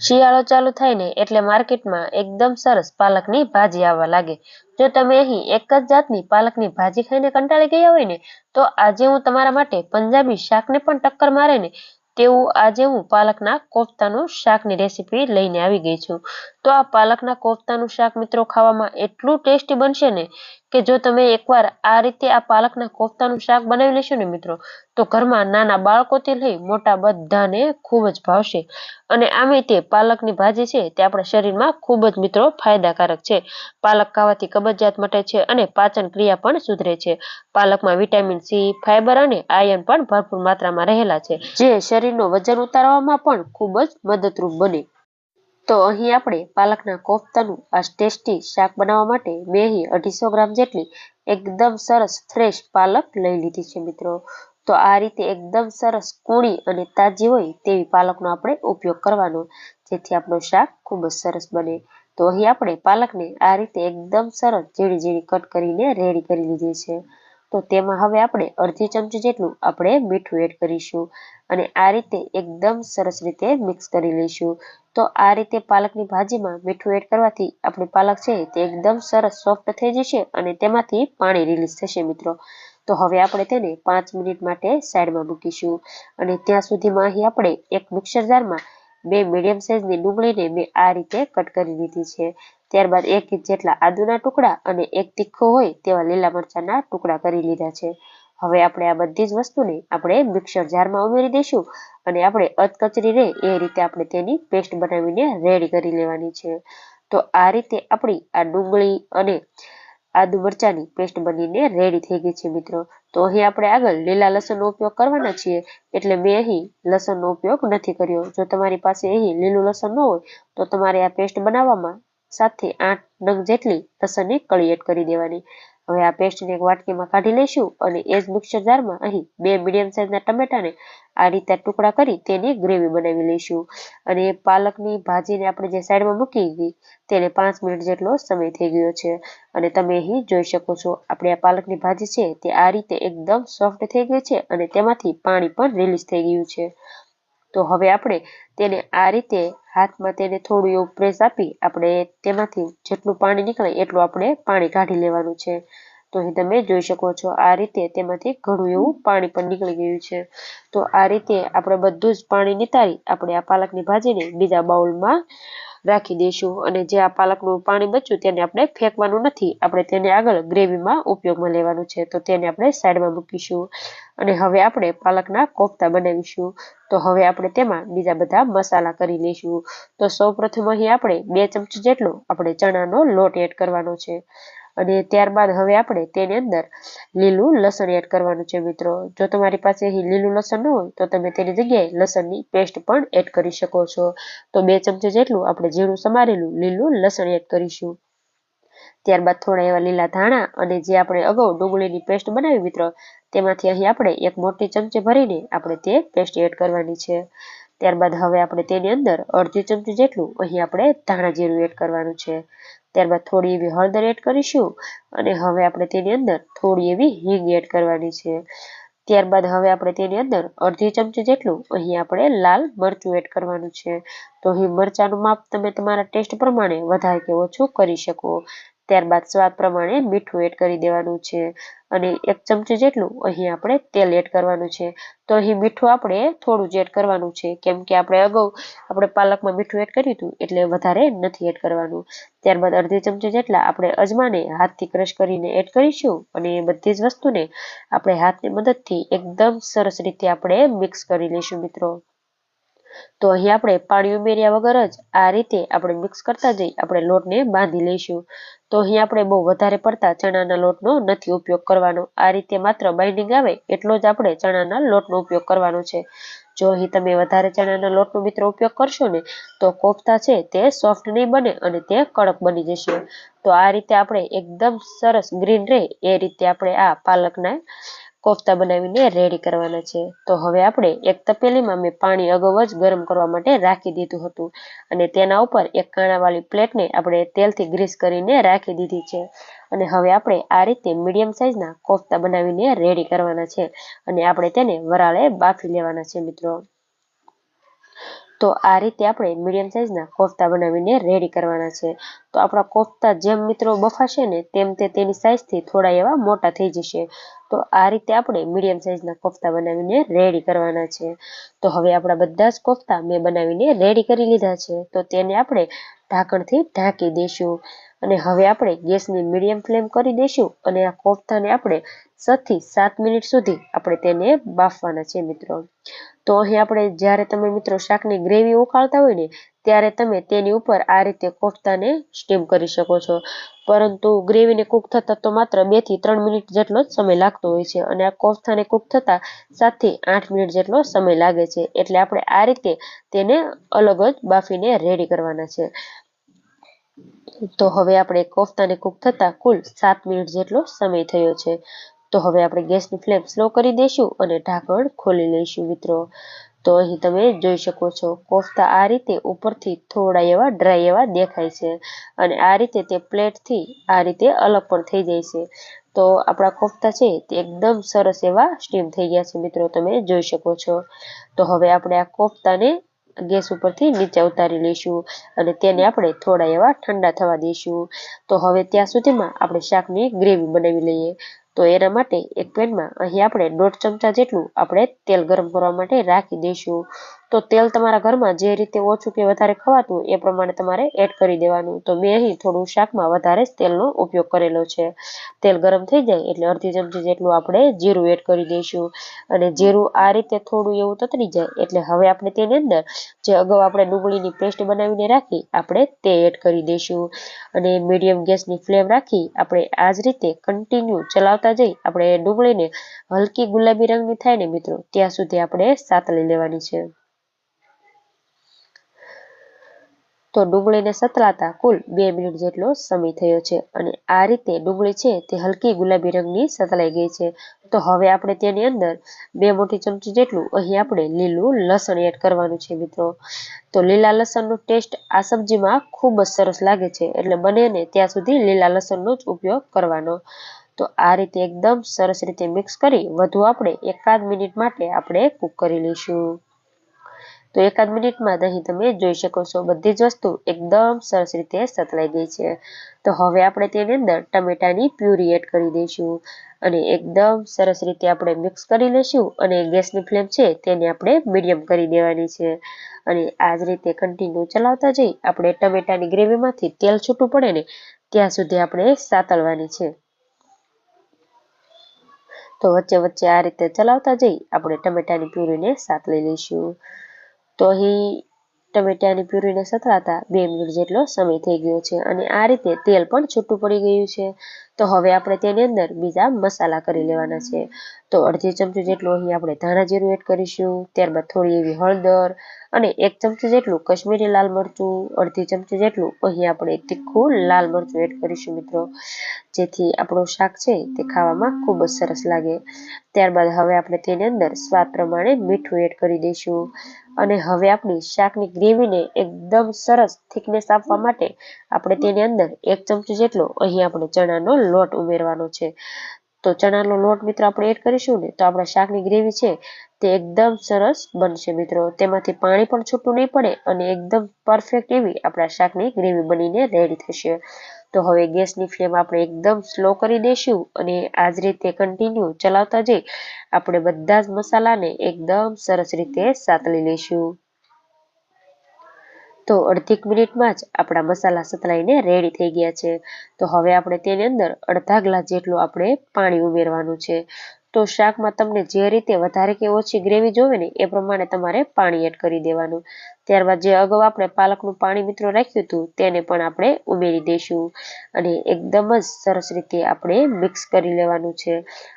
શિયાળો ચાલુ થાય ને એટલે માર્કેટમાં એકદમ સરસ પાલકની ભાજી આવવા લાગે. જો તમે અહીં એક જ જાતની પાલકની ભાજી ખાઈને કંટાળી ગયા હોય ને, તો આજે હું તમારા માટે પંજાબી શાકને પણ ટક્કર મારે ને તેવું આજે હું પાલકના કોફતાનું શાકની રેસીપી લઈને આવી ગઈ છું. તો આ પાલકના કોફતાનું શાક મિત્રો ખાવામાં એટલું ટેસ્ટી બનશે ને કે જો તમે એકવાર આ રીતે આ પાલકના કોફતાનું શાક બનાવી લેશો ને મિત્રો, તો ઘરમાં નાના બાળકોથી લઈ મોટા બધાને ખૂબ જ ભાવશે. અને આમે તે પાલકની ભાજી છે તે આપણા શરીરમાં ખૂબ જ મિત્રો ફાયદાકારક છે. પાલક ખાવાથી કબજિયાત મટે છે અને પાચન ક્રિયા પણ સુધરે છે. પાલકમાં વિટામિન સી ફાઇબર અને આયર્ન પણ ભરપૂર માત્રામાં રહેલા છે. જે શરીરનો વજન ઉતારવામાં પણ ખૂબ જ મદદરૂપ બને. તો અહીં આપણે પાલકના કોફતાનું આ ટેસ્ટી શાક બનાવવા માટે બે અઢીસો ગ્રામ જેટલી એકદમ સરસ ફ્રેશ પાલક લઈ લીધી છે મિત્રો. તો આ રીતે એકદમ સરસ કૂણી અને તાજી હોય તેવી પાલકનો આપણે ઉપયોગ કરવાનો, જેથી આપણું શાક ખૂબ જ સરસ બને. તો અહીં આપણે પાલકને આ રીતે એકદમ સરસ ઝીણી ઝીણી કટ કરીને રેડી કરી લીધી છે. તો તેમાં હવે આપણે અડધી ચમચી જેટલું આપણે મીઠું એડ કરીશું અને આ રીતે એકદમ સરસ રીતે મિક્સ કરી લઈશું. તો આ રીતે પાલકની ભાજીમાં મીઠું એડ કરવાથી આપણી પાલક છે તે એકદમ સરસ સોફ્ટ થઈ જશે અને તેમાંથી પાણી રિલીઝ થશે મિત્રો. તો હવે આપણે તેને પાંચ મિનિટ માટે સાઈડમાં મૂકીશું અને ત્યાં સુધીમાં અહીં આપણે એક મિક્સર જારમાં બે મીડિયમ સાઇઝની ડુંગળીને મેં આ રીતે કટ કરી લીધી છે. ત્યારબાદ એક ઇંચ જેટલા આદુના ટુકડા અને એક તીખો હોય તેવા લીલા મરચાના ટુકડા કરી લીધા છે. હવે આપણે આ બધી જ વસ્તુને આપણે મિક્સર જારમાં ઉમેરી દઈશું અને આપણે અધકચરી રહે એ રીતે આપણે તેની પેસ્ટ બનાવીને રેડી કરી લેવાની છે. તો આ રીતે આપણી આ ડુંગળી અને આદુ મરચાંની પેસ્ટ બનીને રેડી થઈ ગઈ છે મિત્રો. તો અહીં આપણે આગળ લીલા લસણનો ઉપયોગ કરવાના છીએ, એટલે મેં અહીં લસણનો ઉપયોગ નથી કર્યો. જો તમારી પાસે અહીં લીલું લસણ ન હોય, તો તમારે આ પેસ્ટ બનાવવામાં સાતથી આઠ નંગ જેટલી લસણની કળી એડ કરી દેવાની. હવે આ પેસ્ટને એક વાટકીમાં કાઢી લઈશું અને એ જ મિક્સર જારમાં અહીં બે મીડિયમ સાઇઝના ટમેટાને આ રીતે ટુકડા કરી તેની ગ્રેવી બનાવી લઈશું. અને પાલકની ભાજીને આપણે જે સાઈડમાં મૂકી હતી, તેને પાંચ મિનિટ જેટલો સમય થઈ ગયો છે. અને તમે અહીં જોઈ શકો છો, આપણે આ પાલકની ભાજી છે તે આ રીતે એકદમ સોફ્ટ થઈ ગઈ છે અને તેમાંથી પાણી પણ રિલીઝ થઈ ગયું છે. તો હવે આપણે તેને આ રીતે હાથમાં તેને થોડું એવું પ્રેસ આપી, આપણે તેમાંથી જેટલું પાણી નીકળે એટલું આપણે પાણી કાઢી લેવાનું છે. તો અહીં તમે જોઈ શકો છો, આ રીતે તેમાંથી ઘણું એવું પાણી પણ નીકળી ગયું છે. તો આ રીતે આપણે બધું જ પાણી નિતારી, આપણે આ પાલકની ભાજીને બીજા બાઉલમાં રાખી દઈશું અને જે આ પાલકનું પાણી બચ્યું તેને આપણે ફેંકવાનું નથી. આપણે તેને આગળ ગ્રેવીમાં ઉપયોગમાં લેવાનું છે. તો તેને આપણે સાઈડમાં મૂકીશું અને હવે આપણે પાલકના કોફતા બનાવીશું. તો હવે આપણે તેમાં બીજા બધા મસાલા કરી લઈશું. તો સૌ પ્રથમ અહીં આપણે બે ચમચી જેટલો આપણે ચણાનો લોટ એડ કરવાનો છે. અને ત્યારબાદ હવે આપણે તેની અંદર લીલું લસણ એડ કરવાનું છે મિત્રો. જો તમારી પાસે અહીં લીલું લસણ ન હોય, તો તમે તેની જગ્યાએ લસણની પેસ્ટ પણ એડ કરી શકો છો. તો બે ચમચી જેટલું આપણે જીરું સમારેલું લીલું લસણ એડ કરીશું. ત્યારબાદ થોડા એવા લીલા ધાણા અને જે આપણે અગાઉ ડુંગળીની પેસ્ટ બનાવી મિત્રો, તેમાંથી અહીં આપણે એક મોટી ચમચી ભરીને આપણે તે પેસ્ટ એડ કરવાની છે. ત્યારબાદ હવે આપણે તેની અંદર અડધી ચમચી જેટલું અહીં આપણે ધાણા જીરું એડ કરવાનું છે. ત્યારબાદ થોડી એવી હળદર એડ કરીશું અને હવે આપણે તેની અંદર થોડી એવી હિંગ એડ કરવાની છે. ત્યારબાદ હવે આપણે તેની અંદર અડધી ચમચી જેટલું અહીં આપણે લાલ મરચું એડ કરવાનું છે. તો અહીં મરચાંનું માપ તમે તમારા ટેસ્ટ પ્રમાણે વધારે કે ઓછું કરી શકો. ત્યારબાદ સ્વાદ પ્રમાણે મીઠું એડ કરી દેવાનું છે. અને એક ચમચી જેટલું અહીં આપણે તેલ એડ કરવાનું છે. તો અહીં મીઠું આપણે થોડું જ એડ કરવાનું છે. કેમ કે આપણે અગાઉ આપણે પાલકમાં મીઠું એડ કર્યું હતું એટલે વધારે નથી એડ કરવાનું. ત્યારબાદ અડધી ચમચી જેટલા આપણે અજમાને હાથથી ક્રશ કરીને એડ કરીશું અને બધી જ વસ્તુને આપણે હાથની મદદથી એકદમ સરસ રીતે આપણે મિક્સ કરી લઈશું મિત્રો. તો અહીં આપણે પાણી ઉમેર્યા વગર જ આ રીતે આપણે મિક્સ કરતા જઈ આપણે લોટને બાંધી લઈશું. તો અહીં આપણે બહુ વધારે પડતા ચણાના લોટનો નથી ઉપયોગ કરવાનો. આ રીતે માત્ર બાઇન્ડિંગ આવે એટલો જ આપણે ચણાના લોટનો ઉપયોગ કરવાનો છે. જો અહીં તમે વધારે ચણાના લોટનો મિત્રો ઉપયોગ કરશો ને, તો કોફતા છે તે સોફ્ટ નહીં બને અને તે કડક બની જશે. તો આ રીતે આપણે એકદમ સરસ ગ્રીન રહે એ રીતે આપણે આ પાલકના કોફતા બનાવીને રેડી કરવાના છે. તો હવે આપણે એક તપેલીમાં મેં પાણી અગાઉ જ ગરમ કરવા માટે રાખી દીધું હતું. અને તેના ઉપર એક કાણાવાળી પ્લેટને આપણે તેલથી ગ્રીસ કરીને રાખી દીધી છે. અને હવે આપણે આ રીતે મીડિયમ સાઇઝના કોફતા બનાવીને રેડી કરવાના છે. અને આપણે તેને વરાળે બાફી લેવાના છે, મિત્રો. તો આ રીતે આપણે મીડિયમ સાઇઝના કોફતા બનાવીને રેડી કરવાના છે. તો આપણા કોફતા જેમ મિત્રો બફાશે ને તેમ તે તેની સાઇઝથી થોડા એવા મોટા થઈ જશે. તો આ રીતે આપણે મીડિયમ સાઇઝના કોફતા બનાવીને રેડી કરવાના છે. તો હવે આપણા બધા જ કોફતા મેં બનાવીને રેડી કરી લીધા છે. તો તેને આપણે ઢાંકણથી ઢાંકી દઈશું. અને હવે આપણે ગેસની મીડિયમ ફ્લેમ કરી દઈશું અને આ કોફતાને આપણે છથી સાત મિનિટ સુધી આપણે તેને બાફવાના છે મિત્રો. તો અહીં આપણે જ્યારે તમે મિત્રો શાકની ગ્રેવી ઉકાળતા હોય ને ત્યારે તમે તેની ઉપર આ રીતે કોફતાને સ્ટીમ કરી શકો છો. પરંતુ ગ્રેવીને કૂક થતાં તો માત્ર બેથી ત્રણ મિનિટ જેટલો જ સમય લાગતો હોય છે અને આ કોફતાને કૂક થતાં સાતથી આઠ મિનિટ જેટલો સમય લાગે છે. એટલે આપણે આ રીતે તેને અલગ જ બાફીને રેડી કરવાના છે. તો હવે આપણે કોફતાને કૂક થતાં કુલ સાત મિનિટ જેટલો સમય થયો છે. તો હવે આપણે ગેસની ફ્લેમ સ્લો કરી દઈશું અને ઢાંકણ ખોલી લઈશું મિત્રો. તો અહીં તમે જોઈ શકો છો, કોફતા આ રીતે ઉપરથી થોડા એવા ડ્રાય એવા દેખાય છે અને આ રીતે તે પ્લેટથી આ રીતે અલગ પણ થઈ જાય છે. તો આપણા કોફતા છે તે એકદમ સરસ એવા સ્ટીમ થઈ ગયા છે મિત્રો, તમે જોઈ શકો છો. તો હવે આપણે આ કોફતાને ગેસ ઉપરથી નીચે ઉતારી લઈશું અને તેને આપણે થોડા એવા ઠંડા થવા દઈશું. તો હવે ત્યાં સુધીમાં આપણે શાકની ગ્રેવી બનાવી લઈએ. તો એના માટે એક પેનમાં અહીં આપણે દોઢ ચમચા જેટલું આપણે તેલ ગરમ કરવા માટે રાખી દઈશું. તો તેલ તમારા ઘરમાં જે રીતે ઓછું કે વધારે ખવાતું એ પ્રમાણે તમારે એડ કરી દેવાનું. તો મેં અહીં થોડું શાકમાં વધારે જ તેલનો ઉપયોગ કરેલો છે. તેલ ગરમ થઈ જાય એટલે અડધી ચમચી જેટલું આપણે જીરું એડ કરી દઈશું. અને જીરું આ રીતે થોડું એવું તતરી જાય એટલે હવે આપણે તેની અંદર જે અગાઉ આપણે ડુંગળીની પેસ્ટ બનાવીને રાખી આપણે તે એડ કરી દઈશું. અને મીડિયમ ગેસની ફ્લેમ રાખી આપણે આ જ રીતે કન્ટિન્યુ ચલાવતા જઈ આપણે ડુંગળીને હલકી ગુલાબી રંગની થાય ને મિત્રો, ત્યાં સુધી આપણે સાતળી લેવાની છે. તો ડુંગળીને સતલાતા કુલ બે મિનિટ જેટલો સમય થયો છે અને આ રીતે ડુંગળી છે તે હલકી ગુલાબી રંગની સતલાઈ ગઈ છે. તો હવે આપણે તેની અંદર બે મોટી ચમચી જેટલું અહીં આપણે લીલું લસણ એડ કરવાનું છે મિત્રો. તો લીલા લસણનો ટેસ્ટ આ સબ્જીમાં ખૂબ જ સરસ લાગે છે એટલે બનેને ત્યાં સુધી લીલા લસણનો જ ઉપયોગ કરવાનો. તો આ રીતે એકદમ સરસ રીતે મિક્સ કરી વધુ આપણે એકાદ મિનિટ માટે આપણે કૂક કરી લઈશું. તો એકાદ મિનિટમાં અહીં તમે જોઈ શકો છો, બધી જ વસ્તુ એકદમ સરસ રીતે સતલાઈ ગઈ છે. તો હવે આપણે તેની અંદર ટમેટાની પ્યુરી એડ કરી દઈશું અને એકદમ સરસ રીતે આપણે મિક્સ કરી લઈશું અને ગેસની ફ્લેમ છે તેને આપણે મીડિયમ કરી દેવાની છે. અને આ જ રીતે કન્ટિન્યુ ચલાવતા જઈ આપણે ટમેટાની ગ્રેવીમાંથી તેલ છૂટું પડે ને ત્યાં સુધી આપણે સાતળવાની છે. તો વચ્ચે વચ્ચે આ રીતે ચલાવતા જઈ આપણે ટમેટાની પ્યુરીને સાતળી લઈશું. તો અહીં ટમેટાની પ્યુરીને સતરાતા બે મિનિટ જેટલો સમય થઈ ગયો છે અને આ રીતે તેલ પણ છૂટું પડી ગયું છે. તો હવે આપણે તેની અંદર બીજા મસાલા કરી લેવાના છે. તો અડધી ચમચી જેટલું અહીં આપણે ધાણા જીરું એડ કરીશું, ત્યારબાદ થોડી એવી હળદર અને એક ચમચી જેટલું કશ્મીરી લાલ મરચું, અડધી ચમચી જેટલું અહીં આપણે તીખું લાલ મરચું એડ કરીશું મિત્રો, જેથી આપણું શાક છે તે ખાવામાં ખૂબ જ સરસ લાગે. ત્યારબાદ હવે આપણે તેની અંદર સ્વાદ પ્રમાણે મીઠું એડ કરી દઈશું. અને હવે આપણી શાકની ગ્રેવીને એકદમ સરસ થિકનેસ આપવા માટે આપણે તેની અંદર એક ચમચી જેટલો અહીં આપણે ચણાનો લોટ ઉમેરવાનો છે. તો ચણાનો લોટ મિત્રો આપણે એડ કરીશું ને તો આપણા શાકની ગ્રેવી છે તે એકદમ સરસ બનશે મિત્રો. તેમાંથી પાણી પણ છૂટું નહીં પડે અને એકદમ પરફેક્ટ એવી આપણા શાકની ગ્રેવી બનીને રેડી થશે. તો હવે ગેસની ફ્લેમ આપણે એકદમ સ્લો કરી દઈશું અને આ જ રીતે કન્ટિન્યુ ચલાવતા જઈ આપણે બધા જ મસાલાને એકદમ સરસ રીતે સાતળી લઈશું. તો અડધીક મિનિટમાં જ આપણા મસાલા સતલાઈને રેડી થઈ ગયા છે. તો હવે આપણે તેની અંદર અડધા ગ્લાસ જેટલું આપણે પાણી ઉમેરવાનું છે. તો શાકમાં તમને જે રીતે વધારે કે ઓછી ગ્રેવી જોવે ને એ પ્રમાણે તમારે પાણી એડ કરી દેવાનું. ત્યારબાદ જે અગાઉ આપણે પાલકનું પાણી મિત્રો રાખ્યું હતું, તેને પણ આપણે ઉમેરી દઈશું. અને એકદમ જ સરસ રીતે આપણે મિક્સ કરી લેવાનું છે.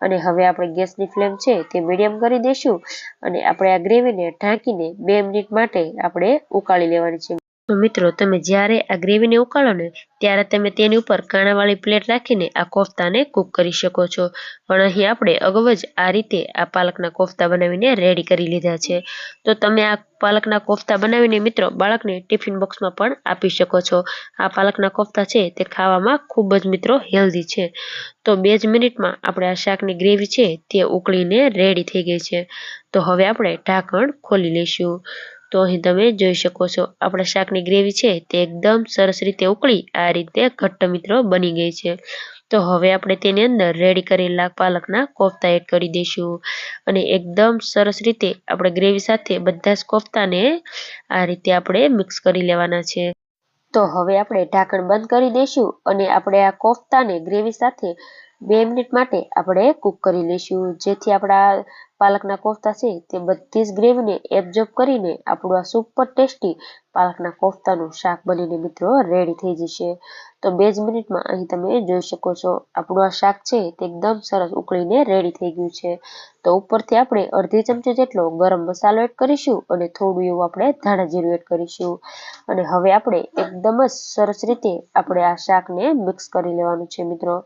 અને હવે આપણે ગેસની ફ્લેમ છે તે મીડિયમ કરી દઈશું. અને આપણે આ ગ્રેવીને ઢાંકીને બે મિનિટ માટે આપણે ઉકાળી લેવાની છે. તો મિત્રો, તમે જ્યારે આ ગ્રેવીને ઉકાળો ને, ત્યારે તમે તેની ઉપર કાણાવાળી પ્લેટ રાખીને આ કોફતાને કૂક કરી શકો છો. પણ અહીં આપણે અગાઉ જ આ રીતે આ પાલકના કોફતા બનાવીને રેડી કરી લીધા છે. તો તમે આ પાલકના કોફતા બનાવીને મિત્રો, બાળકને ટિફિન બોક્સમાં પણ આપી શકો છો. આ પાલકના કોફતા છે તે ખાવામાં ખૂબ જ મિત્રો હેલ્ધી છે. તો બે જ મિનિટમાં આપણે આ શાકની ગ્રેવી છે તે ઉકળીને રેડી થઈ ગઈ છે. તો હવે આપણે ઢાંકણ ખોલી લઈશું. તો અહીં તમે જોઈ શકો છો. આપણા શાકની ગ્રેવી છે તે એકદમ સરસ રીતે ઉકળી આ રીતે ઘટ્ટ મિત્રો બની ગઈ છે. તો હવે આપણે તેની અંદર રેડી કરેલા પાલકના કોફતા એડ કરી દઈશું. અને એકદમ સરસ રીતે આપણે ગ્રેવી સાથે બધા જ કોફતાને આ રીતે આપણે મિક્સ કરી લેવાના છે. તો હવે આપણે ઢાંકણ બંધ કરી દઈશું અને આપણે આ કોફતાને ગ્રેવી સાથે બે મિનિટ માટે આપણે કૂક કરી લઈશું. જેથી આપણા પાલકના કોફતા છે તે બધી જ ગ્રેવીને એબ્ઝોર્બ કરીને આપણું આ સુપર ટેસ્ટી પાલકના કોફતાનું શાક બનીને મિત્રો રેડી થઈ જશે. તો બે જ મિનિટમાં અહીં તમે જોઈ શકો છો, આપણું આ શાક છે તે એકદમ સરસ ઉકળીને રેડી થઈ ગયું છે. તો ઉપરથી આપણે અડધી ચમચી જેટલો ગરમ મસાલો એડ કરીશું અને થોડું એવું આપણે ધાણા જીરું એડ કરીશું. અને હવે આપણે એકદમ જ સરસ રીતે આપણે આ શાકને મિક્સ કરી લેવાનું છે મિત્રો.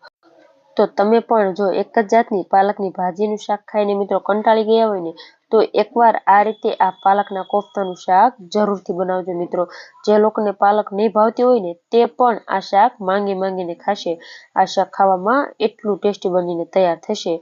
તો તમે પણ જો એક જ જાતની પાલકની ભાજીનું શાક ખાઈને મિત્રો કંટાળી ગયા હોય ને, તો એકવાર આ રીતે આ પાલકના કોફતાનું શાક જરૂરથી બનાવજો મિત્રો. જે લોકોને પાલક નહીં ભાવતી હોય ને, તે પણ આ શાક માંગી માંગીને ખાશે. આ શાક ખાવામાં એટલું ટેસ્ટી બનીને તૈયાર થશે.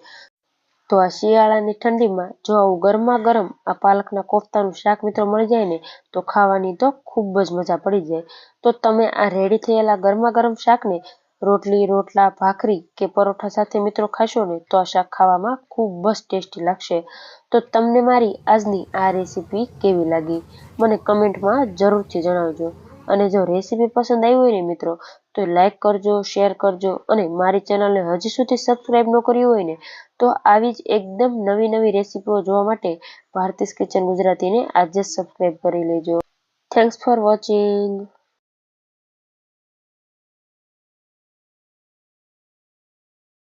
તો આ શિયાળાની ઠંડીમાં જો આવું ગરમા ગરમ આ પાલકના કોફતાનું શાક મિત્રો મળી જાય ને, તો ખાવાની તો ખૂબ જ મજા પડી જાય. તો તમે આ રેડી થયેલા ગરમા ગરમ શાકને રોટલી, રોટલા, ભાખરી કે પરોઠા સાથે મિત્રો ખાશો ને તો આ શાક ખાવામાં ખૂબ જ ટેસ્ટી લાગશે. તો તમને મારી આજની આ રેસીપી કેવી લાગી? મને કમેન્ટમાં જરૂરથી જણાવજો. અને જો રેસીપી પસંદ આવી હોય ને મિત્રો, તો લાઇક કરજો, શેર કરજો અને મારી ચેનલને હજી સુધી સબસ્ક્રાઈબ ન કર્યું હોય ને, તો આવી જ એકદમ નવી નવી રેસીપીઓ જોવા માટે ભારતીસ કિચન ગુજરાતીને આજે જ સબસ્ક્રાઈબ કરી લેજો. Thanks for watching